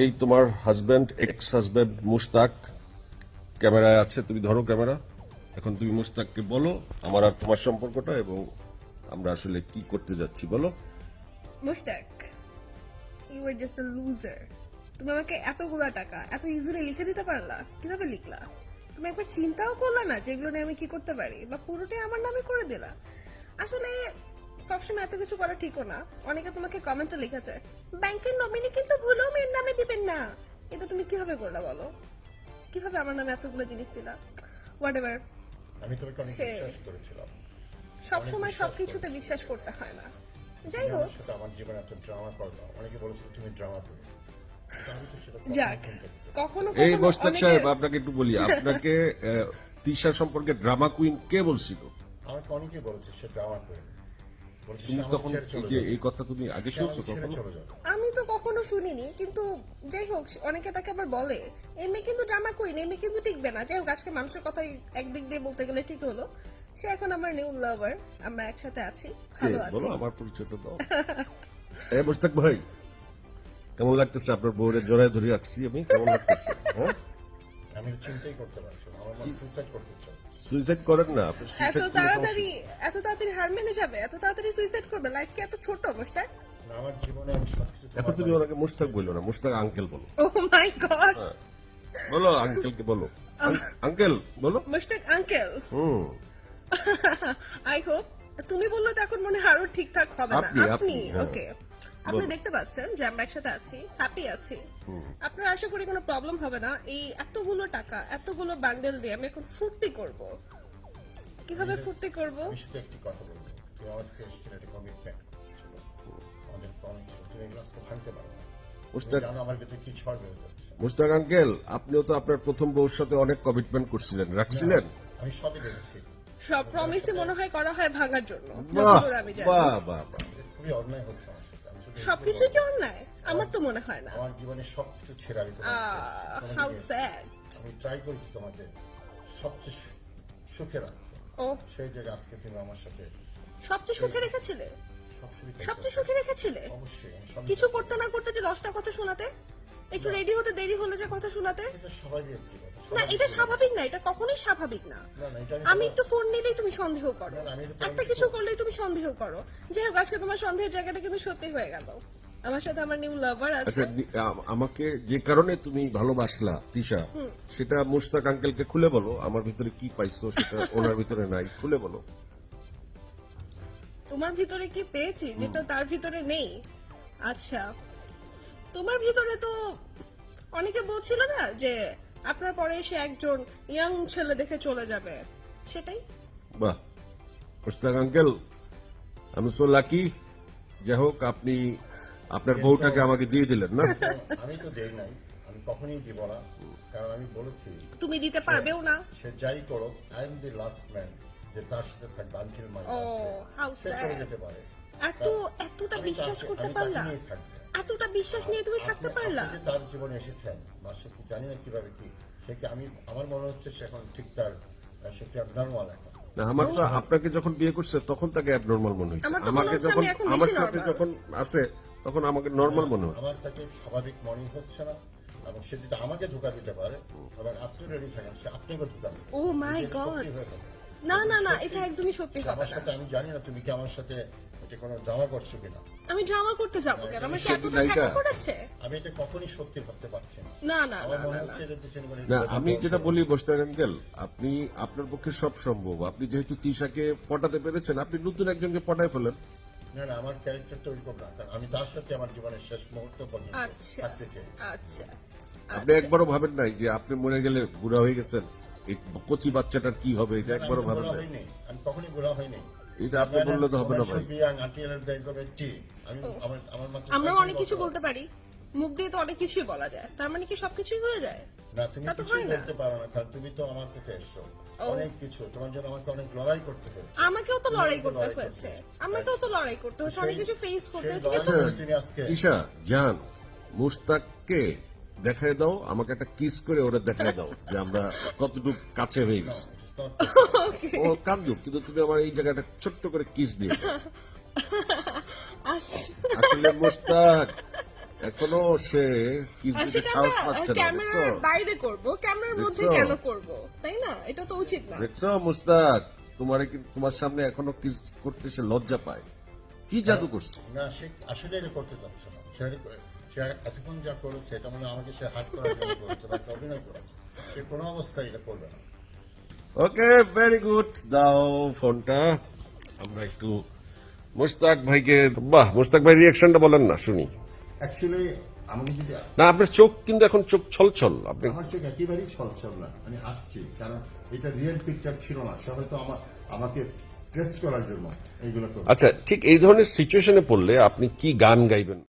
এই তোমার husband ex husband Mustaq ক্যামেরায় আছে, তুমি ধরো ক্যামেরা। এখন তুমি মুস্তাককে বলো আমার আর তোমার সম্পর্কটা এবং আমরা আসলে কি করতে যাচ্ছি, বলো। Mushtaq you are just a loser তুমি আমাকে এতগুলা টাকা, এত ইজিলি লিখে দিতে পারলা? কীভাবে লিখলা? তুমি একবার চিন্তাও করলা না যেগুলো নিয়ে আমি কি করতে পারি? বা পুরোটাই আমার নামে করে দিলা? আসলে সবসময় এত কিছু করা ঠিকও না। অনেকে তোমাকে কমেন্টে লিখেছে ব্যাংকের নমিনি কিন্তু ভুলেও মেয়ের নামে দিবেন না। এটা তুমি কীভাবে করলা বলো? কীভাবে আমার নামে এতগুলো জিনিস দিলা? হোয়াট এভার আমি তোমাকে অনেক বিশ্বাস করেছিলাম। সবসময় সবকিছুতে বিশ্বাস করতে হয় না। যাই হোক। আমার আমার জীবনে এত ড্রামা করল। অনেকে বলেছিল তুমি ড্রামা করো। আমি তো সেটা যাক। কখনো এই মোস্তাক সাহেব আপনাকে একটু বলি আপনাকে আহ, তিশা সম্পর্কে ড্রামা কুইন কে বলছিল? আমাকে অনেকেই বলেছে সে ড্রামা সে তুমি তখন এই যে এই কথা তুমি আগে শুনছো কখনো আমি তো কখনো শুনিনি কিন্তু যাই হোক অনেকে তাকে আবার বলে। এমনি কিন্তু ড্রামা কুইন এমনি কিন্তু টিকবে না। যাই হোক আজকে মানুষের কথাই একদিক দিয়ে বলতে গেলে ঠিক হলো। সে এখন আমার নিউ লাভার আমরা একসাথে আছি ভালো আছি। বলো আমার পরিচয়টা দাও। এ মোস্তাক ভাই। কেমন লাগতেছে আপনার বউরে জড়ায় ধরে রাখছি আমি? কেমন লাগতেছে? হ্যাঁ? আমি চিন্তাই করতে পারছি আমার মনে সুইসাইড করতে চাই সুইসাইড করেন না আপনি এত তাড়াতাড়ি এত তাড়াতাড়ি হার মেনে যাবে এত তাড়াতাড়ি সুইসাইড করবে লাইফ কি এত ছোট মোস্টাক আমার জীবনে আমি সবকিছু এখন তুমি ওনাকে মুস্তাক বলল না মুস্তাক আঙ্কেল বলো। ও মাই গড বলো আঙ্কেলকে বলো। আঙ্কেল বলো। Mostak uncle hmm. I hope তুমি বললে তো এখন মনে হয় আরও ঠিকঠাক হবে না। আপনি। ওকে আপনি দেখতে পাচ্ছেন যে আমরা একসাথে আছি হ্যাপি আছি। আপনার আশা করি কোনো প্রবলেম হবে না। এই এতগুলো টাকা এতগুলো বান্ডেল দিয়ে আমি এখন ফুর্তি করব। কীভাবে ফুর্তি করব? আমি শুধু একটি কথা বলব। আমার কাছে এসেছিলে একটা কমিটমেন্ট ছিল। আমাদের প্রমিস তুমি এগুলো ভাঙতে পারো মুস্তাক জানো আমার ভিতরে কি ঝড় বেড়ে মুস্তাক আঙ্কেল আপনিও তো আপনার প্রথম বউর সাথে অনেক কমিটমেন্ট করছিলেন। রাখছিলেন? আমি সবই দেখেছি। সব প্রমিসই মনে হয় করা হয় ভাঙার জন্য। বাহ বাহ বাহ খুবই অন্যায় হচ্ছে সবকিছুই কি অন্যায়? আমার তো মনে হয় না। আমার জীবনে সবকিছু ছেড়ে আমি হাউ স্যাড আমি ট্রাই করেছি সবচেয়ে সুখে রাখতে। ও। সেই জায়গায় আজকে তুমি আমার সাথে সবচেয়ে সুখে রেখেছিলে? সবচেয়ে সুখে রেখেছিলে? অবশ্যই কিছু করতে না করতে যে দশটা কথা শোনাতে? একটু রেডি হতে দেরি হলে যে কথা শোনাতে? না এটা স্বাভাবিক না এটা কখনোই স্বাভাবিক না। না, না, এটা আমি একটু ফোন নিলেই তুমি সন্দেহ করো। একটা কিছু- করলেই তুমি সন্দেহ করো। যাই হোক আজকে তোমার সন্দেহের জায়গাটা কিন্তু সত্যি হয়ে গেল। আমার সাথে আমার নিউ লাভার আছে। আচ্ছা আমাকে যে কারণে তুমি ভালোবাসলা তিশা সেটা মুস্তাক আঙ্কেলকে খুলে বলো আমার ভিতরে কি পাইছো সেটা ওনার ভিতরে নাই খুলে বলো। তোমার ভিতরে কি পেয়েছি যেটা তার ভিতরে নেই? আচ্ছা তোমার ভিতরে তো অনেকে বলছিল না যে আপনার পরে এসে একজন ইয়াং ছেলে দেখে চলে যাবে? সেটাই? বাহ। মুস্তাক আঙ্কেল আমি সো লাকি যাই হোক আপনি আপনার বউটাকে আমাকে দিয়ে দিলেন না? আমি তো দেই নাই। আমি কখনোই দিব না। কারণ আমি বলেছি তুমি দিতে পারবেও না। সে যাই করো I am the last man যে তার সাথে থাকবে until my oh how sad যেতে পারে। এত এতটা বিশ্বাস করতে আমি তাকে পারলা? নিয়েই থাকব। এতটা বিশ্বাস নিয়ে তুমি থাকতে পারলা? তার জীবনে এসেছেন। বা সে কি জানি না কীভাবে কি। সে কি আমি আমার মনে হচ্ছে সে এখন ঠিক তার সে কি নর্মাল এখন। না আমার তো আপনাকে যখন বিয়ে করছে তখন তাকে অ্যাবনর্মাল মনে হয়েছে। মনে আমাকে যখন আমার সাথে normal। যখন আছে তখন আমাকে নর্মাল মনে হচ্ছে। আমার তাকে স্বাভাবিক মনেই হচ্ছে না এবং সে যদি আমাকে ধোকা দিতে পারে এবার আপনি রেডি থাকেন সে আপনাকে ধোকা দিবে ও মাই গড। না না না এটা একদমই সত্যি হবে আমার সাথে আমি জানি না তুমি কি আমার সাথে এটা কোনো ড্রামা করছ কিনা। আমি ড্রামা করতে যাব কেন? আমার কি এতটা। দেখা করেছে? আমি এটা কখনই সত্যি ভাবতে পারছি না। না না না আমি যেটা বলি মোস্তাক আঙ্কেল আপনি আপনার পক্ষে সব সম্ভব। আপনি যেহেতু তিশাকে পটাতে পেরেছেন আপনি নতুন একজনকে পটায় ফেলেন। না না আমার ক্যারেক্টারটা ওইরকম না আমি তার সাথে আমার জীবনের শেষ মুহূর্ত পর্যন্ত আচ্ছা থাকতে চাই। আচ্ছা আপনি একবারও ভাবেন নাই যে আপনি মরে গেলে বুড়া হয়ে গেছেন? এই কচি বাচ্চাটার কি হবে? এটা একবারও আমি তো নাই আমি কখনই গোড়া হইনি এটা আপনি বললে তো হবে না ভাই। আমি আমার অনেক কিছু বলতে পারি। মুখ দিয়ে তো অনেক কিছুই বলা যায়। তার মানে কি সবকিছুই হয়ে যায়? না তুমি তো কিছু না। বলতে পারো না কারণ তুমি তো আমার কাছে এসছো। অনেক কিছু। তোমার জন্য আমাকে অনেক লড়াই করতে হয়েছে। আমাকেও তো লড়াই করতে হয়েছে। আমাকেও তো লড়াই করতে হয়েছে। অনেক কিছু ফেস করতে হয়েছে। কিন্তু তুমি আজকে তিশা জান মুস্তাককে দেখায় দাও আমাকে একটা কিস করে ওরা দেখায় দাও যে আমরা কতটুকু কাছে হয়ে গেছি। ও কান্দুক কিন্তু তুমি আমার এই জায়গাটা ছোট্ট করে কিস দিয়ে আসলে মুস্তাক এখনও সে কিস দিতে সাহস পাচ্ছে না দেখছ? বাইরে করব ক্যামেরার মধ্যে কেন করব তাই না? এটা তো উচিত না। দেখছ মুস্তাক তোমার তোমার সামনে এখনও কিস করতে সে লজ্জা পায়। কি জাদু করছে? না সে আসলে করতে চাচ্ছে না। সে এতক্ষণ যা করেছে এটা মানে আমাকে সে হাত করার জন্য করেছে বা একটা অভিনয় করেছে। সে কোনো অবস্থায় এটা করবে না। ওকে ভেরি গুড দাও ফোনটা আমরা একটু মুস্তাক ভাইকে বাহ মুস্তাক ভাই রিয়াকশনটা বলেন না শুনি। অ্যাকচুয়ালি আমাকে যদি না আপনার চোখ কিন্তু এখন চোখ ছল ছল আপনি আমার চোখ একেবারেই ছলছল না আমি হাসছি কারণ এটা রিয়েল পিকচার ছিল না সে হয়তো আমার আমাকে টেস্ট করার জন্য এইগুলো আচ্ছা ঠিক এই ধরনের সিচুয়েশনে পড়লে আপনি কি গান গাইবেন?